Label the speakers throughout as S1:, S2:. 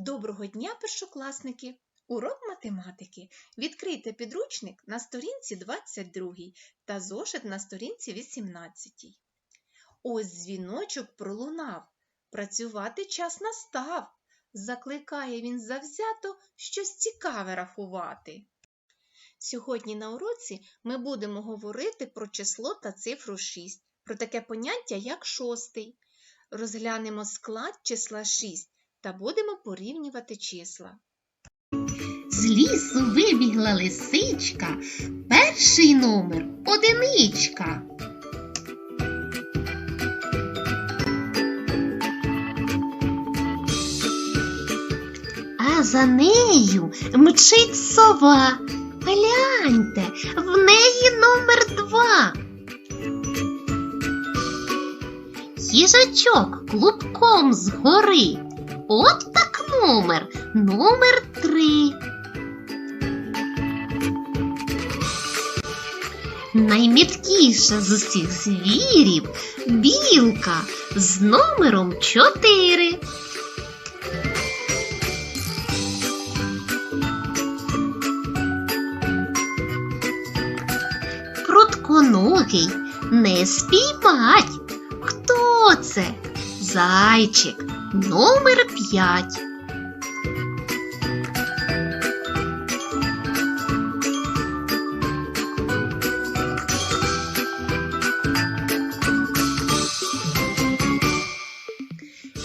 S1: Доброго дня, першокласники! Урок математики. Відкрийте підручник на сторінці 22 та зошит на сторінці 18. Ось дзвіночок пролунав. Працювати час настав. Закликає він завзято щось цікаве рахувати. Сьогодні на уроці ми будемо говорити про число та цифру 6, про таке поняття, як шостий. Розглянемо склад числа 6 та будемо порівнювати числа.
S2: З лісу вибігла лисичка, перший номер одиничка. А за нею мчить сова. Гляньте, в неї номер два. Їжачок клубком згори. От так номер, номер три. Найміткіша з усіх звірів білка з номером чотири. Прутконогий не спіймать. Хто це? Зайчик, номер 5.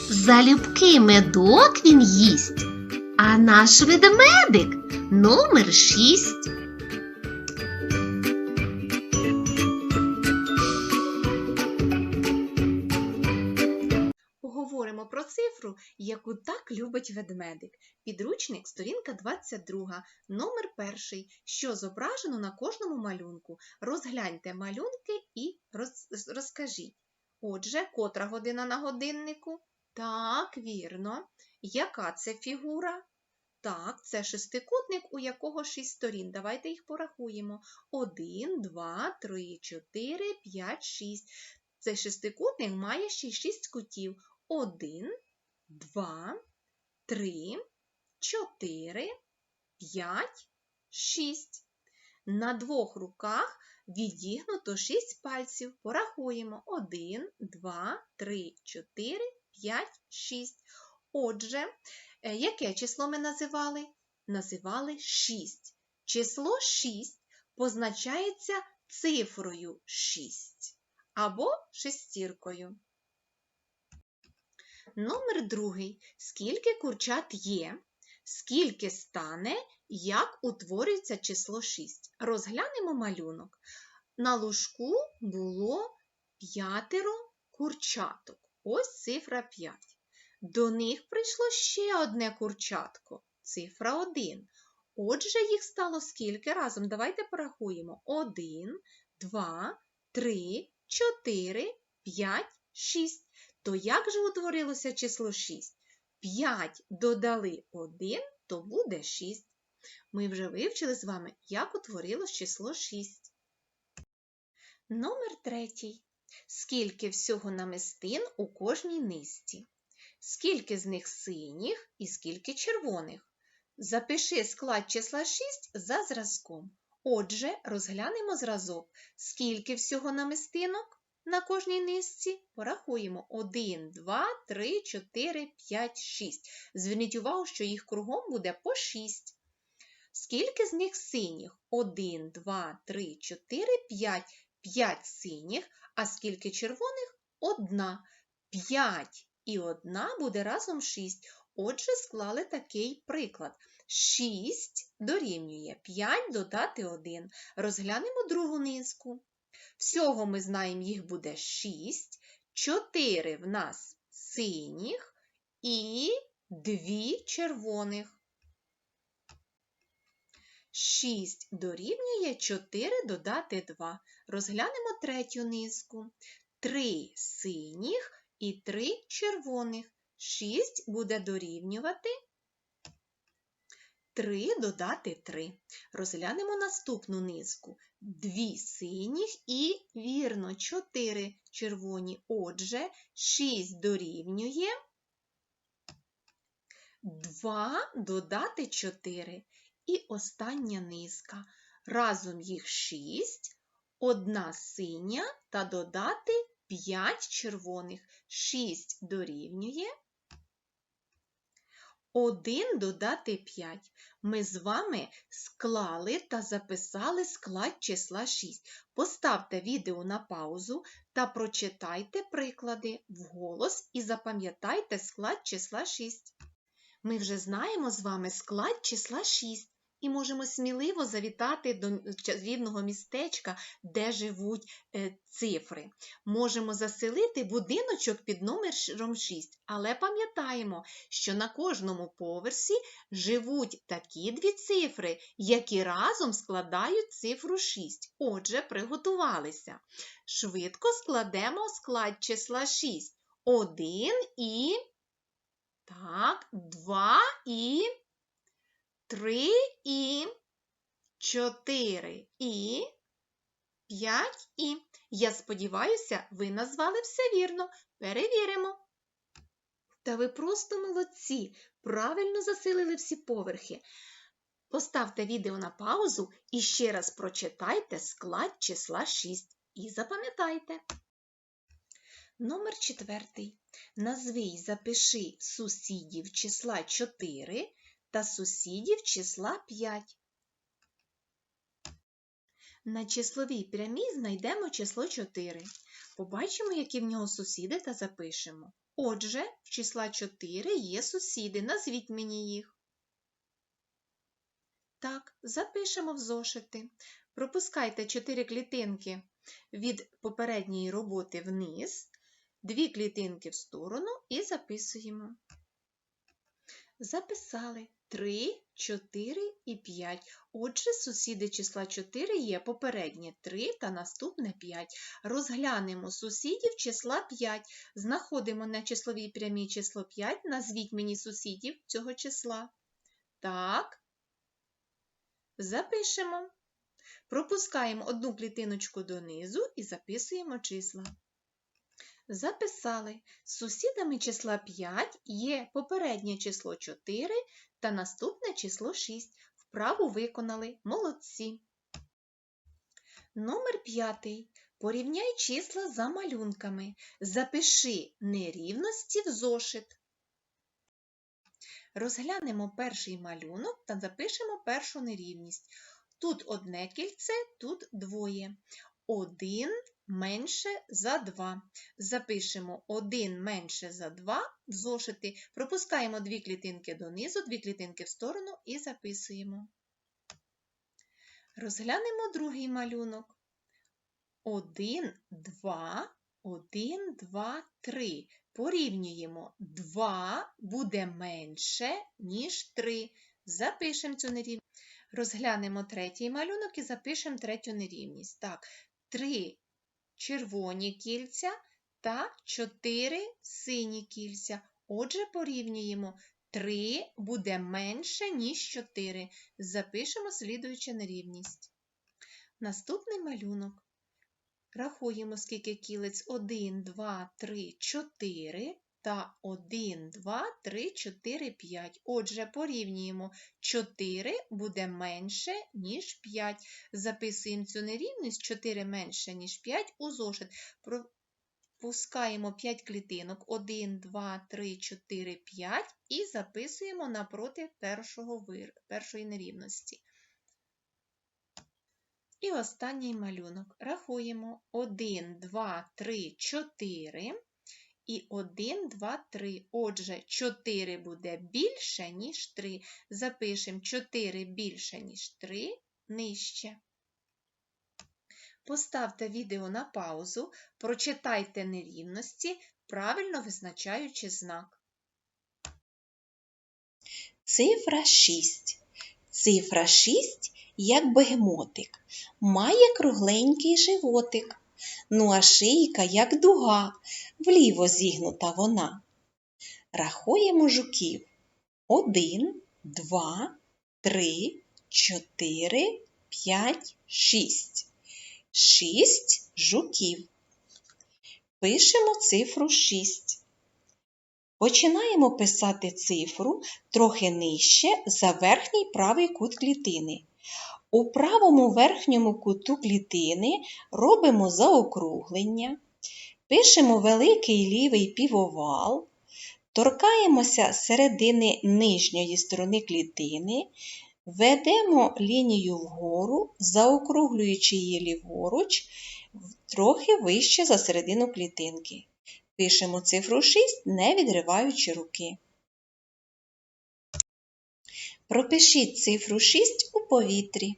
S2: Залюбки медок він їсть, а наш ведмедик номер шість.
S1: Любить ведмедик. Підручник, сторінка 22, номер перший, що зображено на кожному малюнку. Розгляньте малюнки і роз- розкажіть. Отже, котра година на годиннику? Так, вірно. Яка це фігура? Так, це шестикутник, у якого шість сторін. Давайте їх порахуємо. Один, два, три, чотири, п'ять, шість. Цей шестикутник має ще шість кутів. Один, два, три, чотири, п'ять, шість. На двох руках відігнуто шість пальців. Порахуємо. Один, два, три, чотири, п'ять, шість. Отже, е, яке число ми називали? Називали 6. Число 6 позначається цифрою 6 або шестіркою. Номер другий. Скільки курчат є? Скільки стане, як утворюється число 6? Розглянемо малюнок. На лужку було п'ятеро курчаток. Ось цифра 5. До них прийшло ще одне курчатко, цифра 1. Отже, їх стало скільки разом? Давайте порахуємо. 1, 2, 3, 4, 5, 6. То як же утворилося число 6? 5 додали 1, то буде 6. Ми вже вивчили з вами, як утворилось число 6. Номер третій. Скільки всього намистин у кожній низці? Скільки з них синіх і скільки червоних? Запиши склад числа 6 за зразком. Отже, розглянемо зразок. Скільки всього намистинок на кожній низці? Порахуємо 1, 2, 3, 4, 5, 6. Зверніть увагу, що їх кругом буде по 6. Скільки з них синіх? 1, 2, 3, 4, 5. 5 синіх, а скільки червоних? Одна. 5 і одна буде разом 6. Отже, склали такий приклад. 6 дорівнює 5 додати 1. Розглянемо другу низку. Всього ми знаємо, їх буде 6, 4 в нас синіх і 2 червоних. 6 дорівнює 4 додати 2. Розглянемо третю низку. 3 синіх і 3 червоних. 6 буде дорівнювати 3 додати 3. Розглянемо наступну низку. 2 синіх і, вірно, 4 червоні. Отже, 6 дорівнює 2 додати 4. І остання низка. Разом їх 6, одна синя та додати 5 червоних. 6 дорівнює 1 додати 5. Ми з вами склали та записали склад числа 6. Поставте відео на паузу та прочитайте приклади вголос і запам'ятайте склад числа 6. Ми вже знаємо з вами склад числа 6 і можемо сміливо завітати до чарівного містечка, де живуть е, цифри. Можемо заселити будиночок під номером 6, але пам'ятаємо, що на кожному поверсі живуть такі дві цифри, які разом складають цифру 6. Отже, приготувалися. Швидко складемо склад числа 6. 1 і так, 2 і 3 і 4 і 5 і. Я сподіваюся, ви назвали все вірно. Перевіримо. Та ви просто молодці, правильно засилили всі поверхи. Поставте відео на паузу і ще раз прочитайте склад числа 6 і запам'ятайте. Номер четвертий. Назви й запиши сусідів числа 4 та сусідів числа 5. На числовій прямій знайдемо число 4. Побачимо, які в нього сусіди та запишемо. Отже, в числа 4 є сусіди. Назвіть мені їх. Так, запишемо в зошити. Пропускайте 4 клітинки від попередньої роботи вниз, 2 клітинки в сторону і записуємо. Записали 3, 4 і 5. Отже, сусіди числа 4 є попереднє 3 та наступне 5. Розглянемо сусідів числа 5. Знаходимо на числовій прямій число 5. Назвіть мені сусідів цього числа. Так. Запишемо. Пропускаємо одну клітиночку донизу і записуємо числа. Записали. З сусідами числа 5 є попереднє число 4 та наступне число 6. Вправу виконали. Молодці. Номер 5. Порівняй числа за малюнками. Запиши нерівності в зошит. Розглянемо перший малюнок та запишемо першу нерівність. Тут одне кільце, тут двоє. Один менше за 2. Запишемо 1 менше за 2 в зошити. Пропускаємо дві клітинки донизу, дві клітинки в сторону і записуємо. Розглянемо другий малюнок. 1, 2, 1, 2, 3. Порівнюємо 2 буде менше, ніж 3. Запишемо цю нерівність. Розглянемо третій малюнок і запишемо третю нерівність. Так, 3 червоні кільця та 4 сині кільця. Отже, порівнюємо 3 буде менше, ніж 4. Запишемо слідуючу нерівність. Наступний малюнок. Рахуємо, скільки кілець 1, 2, 3, 4 та 1, 2, 3, 4, 5. Отже, порівнюємо 4 буде менше, ніж 5. Записуємо цю нерівність 4 менше, ніж 5 у зошит. Пропускаємо 5 клітинок 1, 2, 3, 4, 5 і записуємо напроти першого вир... першої нерівності. І останній малюнок. Рахуємо 1, 2, 3, 4 і 1, 2, 3. Отже, 4 буде більше, ніж 3. Запишемо 4 більше, ніж 3 нижче. Поставте відео на паузу, прочитайте нерівності, правильно визначаючи знак.
S3: Цифра 6. Цифра 6, як бегемотик, має кругленький животик. Ну а шийка, як дуга, вліво зігнута вона. Рахуємо жуків. Один, два, три, чотири, п'ять, шість. Шість жуків. Пишемо цифру 6. Починаємо писати цифру трохи нижче за верхній правий кут клітини. У правому верхньому куту клітини робимо заокруглення, пишемо великий лівий півовал, торкаємося середини нижньої сторони клітини, ведемо лінію вгору, заокруглюючи її ліворуч, трохи вище за середину клітинки. Пишемо цифру 6, не відриваючи руки. Пропишіть цифру 6 у повітрі.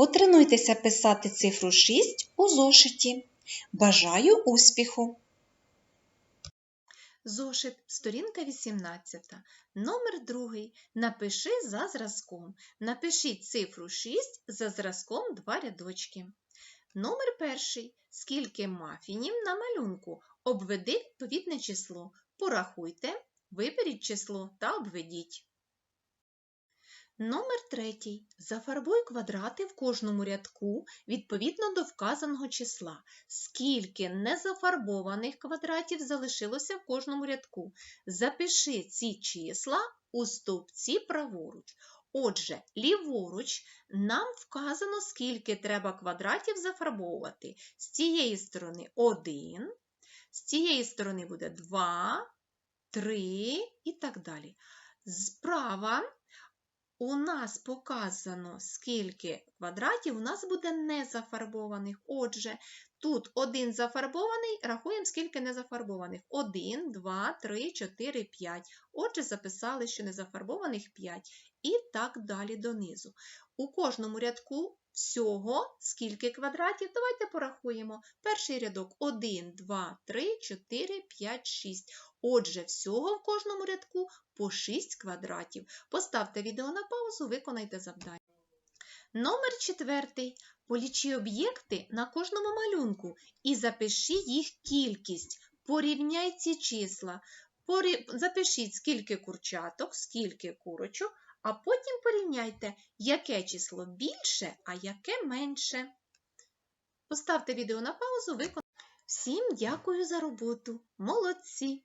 S3: Потренуйтеся писати цифру 6 у зошиті. Бажаю успіху!
S1: Зошит, сторінка 18. Номер другий. Напиши за зразком. Напишіть цифру 6 за зразком два рядочки. Номер перший. Скільки мафінів на малюнку? Обведи відповідне число. Порахуйте, виберіть число та обведіть. Номер третій. Зафарбуй квадрати в кожному рядку відповідно до вказаного числа. Скільки незафарбованих квадратів залишилося в кожному рядку? Запиши ці числа у стовпці праворуч. Отже, ліворуч нам вказано, скільки треба квадратів зафарбовувати. З цієї сторони 1, з цієї сторони буде 2, 3 і так далі. Справа у нас показано, скільки квадратів у нас буде незафарбованих. Отже, тут один зафарбований, рахуємо, скільки незафарбованих. 1, 2, 3, 4, 5. Отже, записали, що незафарбованих 5. І так далі донизу. У кожному рядку всього скільки квадратів? Давайте порахуємо. Перший рядок 1, 2, 3, 4, 5, 6. Отже, всього в кожному рядку по 6 квадратів. Поставте відео на паузу, виконайте завдання. Номер четвертий. Полічи об'єкти на кожному малюнку і запиши їх кількість. Порівняй ці числа. Запишіть, скільки курчаток, скільки курочок, а потім порівняйте, яке число більше, а яке менше. Поставте відео на паузу, виконайте. Всім дякую за роботу. Молодці!